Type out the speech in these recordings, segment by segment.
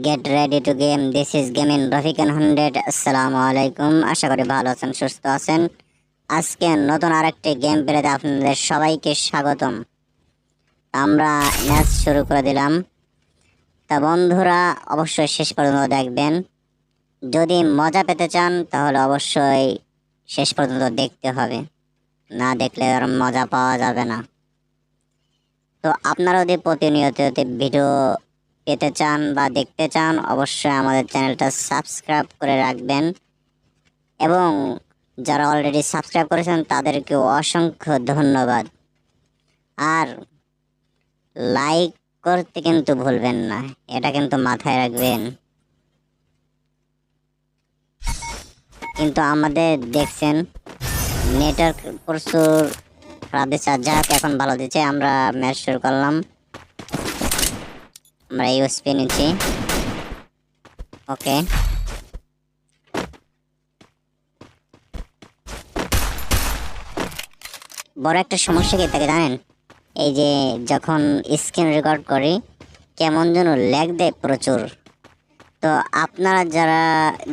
Get ready to game this is game রফিকান hundred আসসালামু আলাইকুম আশা করি ভালো আছেন সুস্থ আছেন আজকে নতুন আরেকটি গেম পেলেতে আপনাদের সবাইকে স্বাগতম আমরা ম্যাচ শুরু করে দিলাম তা বন্ধুরা অবশ্যই শেষ পর্যন্ত দেখবেন যদি মজা পেতে চান তাহলে অবশ্যই শেষ পর্যন্ত দেখতে হবে না দেখলে আর মজা পাওয়া যাবে না তো আপনারা যদি প্রতিনিয়ত ভিডিও পেতে চান বা দেখতে চান, অবশ্যই আমাদের চ্যানেলটা সাবস্ক্রাইব করে রাখবেন। এবং যারা অলরেডি সাবস্ক্রাইব করেছেন, তাদেরকে অসংখ্য ধন্যবাদ। আর লাইক করতে কিন্তু ভুলবেন না, এটা কিন্তু মাথায় রাখবেন। কিন্তু আমাদের দেখছেন নেটওয়ার্ক প্রচুর খারাপ দিচ্ছে যাক এখন ভালো দিচ্ছে, আমরা ম্যাচ শুরু করলাম। আমরা ইউএসপি নিচ্ছি। ওকে বড় একটা সমস্যা কি থাকে জানেন? এই যে যখন স্ক্রিন রেকর্ড করি, কেমন যেন ল্যাগ দেয় প্রচুর। তো আপনারা যারা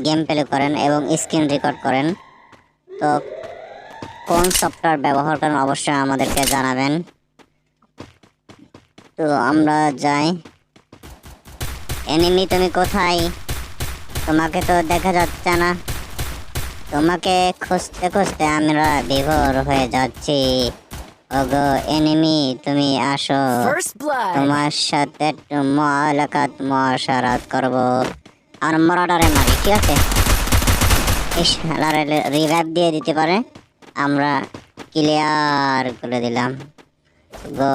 গেম প্লে করেন এবং স্ক্রিন রেকর্ড করেন, তো কোন সফটওয়্যার ব্যবহার করেন অবশ্যই আমাদেরকে জানাবেন। তো আমরা যাই। এনিমি তুমি কোথায়? তোমাকে তো দেখা যাচ্ছে না। তোমাকে খুঁজতে খুঁজতে আমরা বিভোর হয়ে যাচ্ছি। ওগো এনিমি তুমি আসো। তোমার সাথে একটু মোলাকাত মশারাত করব। আর মরাটারে মারি ঠিক আছে? ইস রিভাইভ দিয়ে দিতে পারে। আমরা ক্লিয়ার করে দিলাম। গো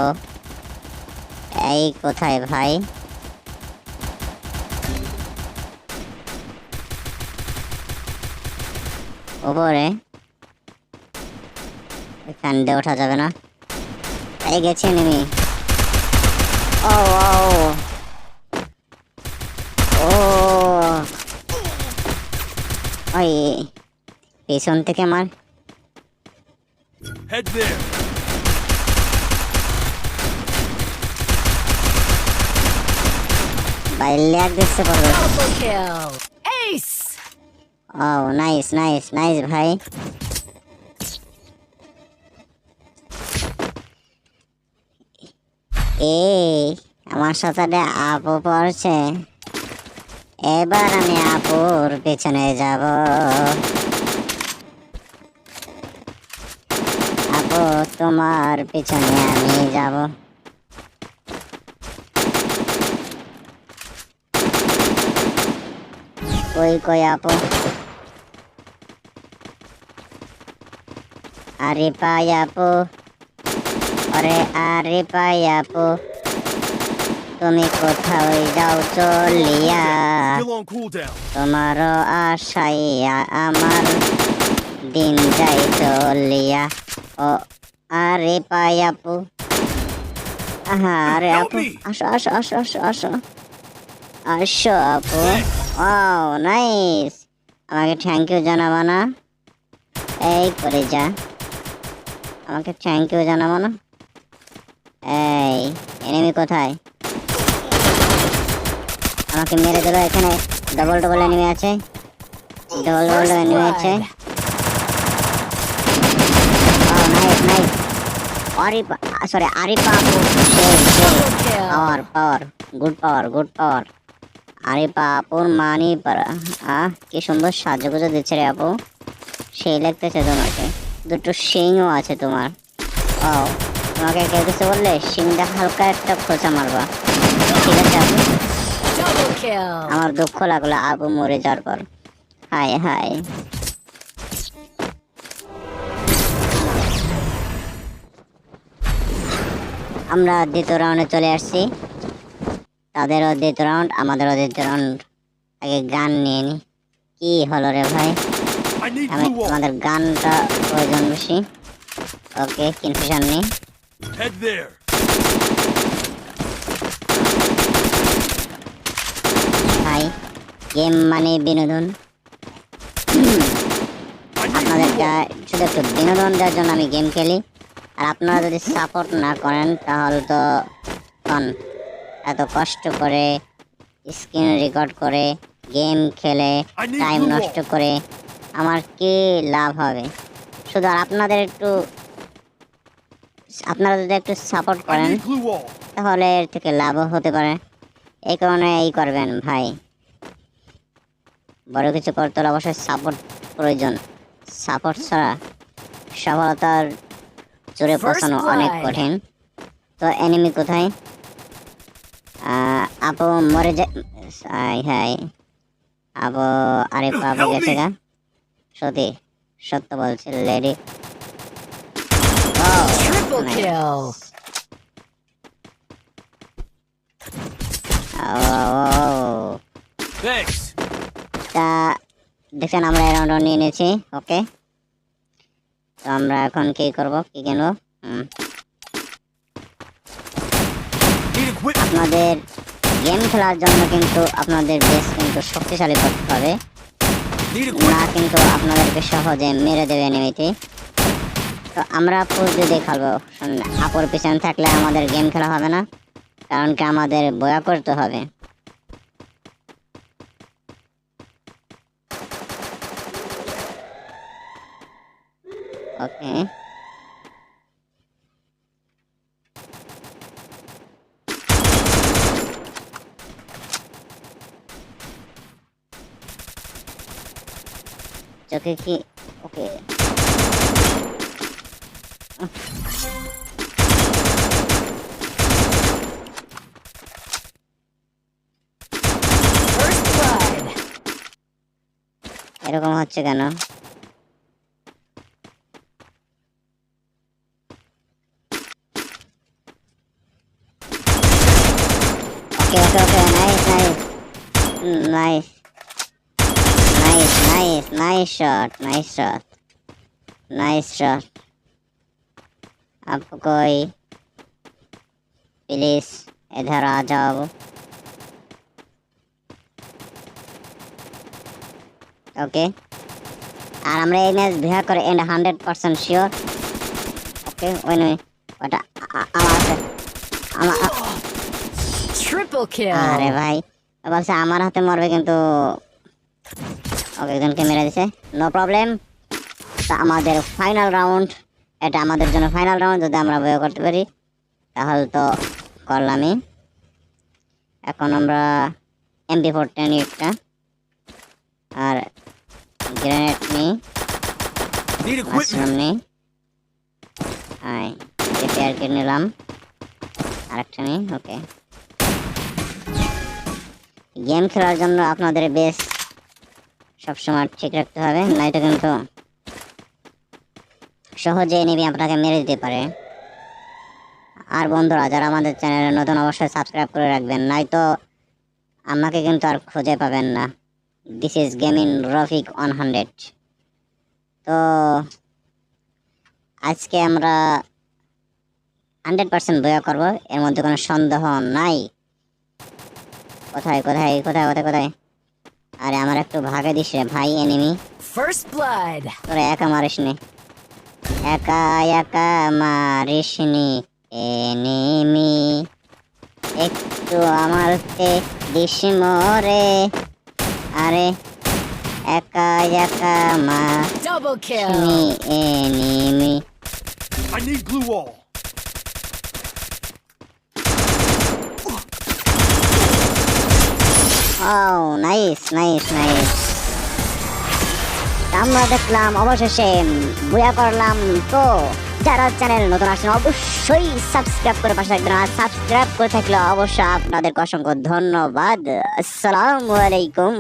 এই কোথায় ভাই? উপরে এখান দিয়ে ওঠা যাবে না। এই গেছে নেমি ও ও ও। ওই পেছন থেকে মার। Head there. বাইরে এক দিচ্ছে ও নাইস নাইস নাইস ভাই। এই, আমার সাথে আপু পড়ছে। এবার আমি আপুর পেছনে যাব। আপু, তোমার পেছনে আমি যাব। কই কই, আপু? আরে পাই আপু আরে আরে পাই আপু তুমি কোথাও যাও চলিয়া? Still on cooldown. তোমারও আশাই আ- আমার দিন যাই চলিয়া। ও আরে পাই আপু আহা আরে আপু! আসো আসো আসো আসো আসো। আসো আপু। ও নাইস আমাকে থ্যাংক ইউ জানাব না। এই করে যা। আমাকে থ্যাংক ইউ জানাব না? এই এনিমি কোথায়? আমাকে মেরে দিল এখানে। ডবল ডবল এনিমি আছে। ডবল ডবল এনিমি আছে। আরিপা sorry আরিপা power power good power good power আরিপা আপুর মানি পারা আহ কি সুন্দর সাজগুজো দিচ্ছে রে আপু। সেই লাগতেছে তোমাকে। দুটো শিংও আছে তোমার। ও তোমাকে কেউ কিছু বললে? শিংটা হালকা একটা খোঁচা মারবা। ঠিক আছে আপু আমার দুঃখ লাগল আপু মরে যাওয়ার পর। হায় হায়। আমরা দ্বিতীয় রাউন্ডে চলে আসছি। তাদেরও দ্বিতীয় রাউন্ড আমাদেরও দ্বিতীয় রাউন্ড আগে গান নিয়ে নি। কি হলো রে ভাই? আমি আমাদের গানটা প্রয়োজন বেশি। ওকে কনফিউশন নেই। Head there. ভাই গেম মানে বিনোদন। আপনাদেরকে শুধু একটু বিনোদন দেওয়ার জন্য আমি গেম খেলি। আর আপনারা যদি সাপোর্ট না করেন তাহলে তো কন এত কষ্ট করে স্ক্রিন রেকর্ড করে গেম খেলে টাইম নষ্ট করে আমার কি লাভ হবে? শুধু আর আপনাদের একটু আপনারা যদি একটু সাপোর্ট করেন. তাহলে এর থেকে লাভও হতে পারে। এই কারণে এই করবেন ভাই। বড় কিছু করতে হলে অবশ্যই সাপোর্ট প্রয়োজন। সাপোর্ট ছাড়া সফলতার চড়ে First পৌঁছানো অনেক কঠিন। তো এনিমি কোথায়? আপু মরে যায় হাই হাই আপু আরে Help গেছে গা। সত্যি সত্য বলছে লেডি। Triple kill. তা দেখছেন আমরা রাউন্ড নিয়ে নিয়েছি ওকে তো আমরা এখন কি করব কি কিনবো? আপনাদের গেম খেলার জন্য কিন্তু আপনাদের বেশ কিন্তু শক্তিশালী করতে হবে। না, কিন্তু আপনাদেরকে সহজে মেরে দেবে এনিমিতে তো আমরা পুজো দিয়ে খেলব, আপুর পিছনে থাকলে আমাদের গেম খেলা হবে না, কারণ কি আমাদের বয়া করতে হবে। ওকে। চোখে কি ওকে First blood. এরকম হচ্ছে কেন okay okay okay nice nice nice Nice nice nice shot nice shot nice shot आपको कोई प्लीज इधर आ जाओ ওকে আর আমরা এই ম্যাচ ভিয়া করে and hundred percent sure okay ওই নয় ওটা আ- আমার হাতে আমার আ- Triple kill. আরে ভাই ও বলছে আমার হাতে মরবে কিন্তু ওকে একজনকে মেরে দিছে। নো প্রবলেম তা আমাদের ফাইনাল রাউন্ড এটা আমাদের জন্য ফাইনাল রাউন্ড যদি আমরা বয় করতে পারি তাহলে তো করলামই। এখন আমরা এমপি ফোর টেন একটা আর গ্রেনেড নিই। মাশরুম হাই রিপেয়ার কিট নিলাম। আরেকটা নিই ওকে গেম খেলার জন্য আপনাদের বেশ সবসময় ঠিক রাখতে হবে নয়তো কিন্তু সহজে নেবে আপনাকে মেরে দিতে পারে। আর বন্ধুরা, যারা আমাদের চ্যানেলে নতুন অবশ্যই সাবস্ক্রাইব করে রাখবেন, নয়তো আমাকে কিন্তু আর খুঁজে পাবেন না। This is gaming Rafik one hundred তো আজকে আমরা হান্ড্রেড পার্সেন্ট বয়া করব, এর মধ্যে কোনো সন্দেহ নাই। কোথায় কোথায় কোথায় কোথায় কোথায়? আরে আমার একটু ভাগে দিস রে ভাই এনিমি First blood. তোরা একা মারিস নি একা একা মারিস নি এনিমি একটু আমার দিস মরে আরে একা একা মারিস. নি enemy I need blue wall. ও নাইস নাইস নাইস আমরা দেখলাম, অবশেষে বুয়া করলাম তো। যারা চ্যানেল নতুন আসেন অবশ্যই সাবস্ক্রাইব করে পাশে থাকবেন। আর সাবস্ক্রাইব করে থাকলে অবশ্যই আপনাদেরকে অসংখ্য ধন্যবাদ। আসসালামু আলাইকুম।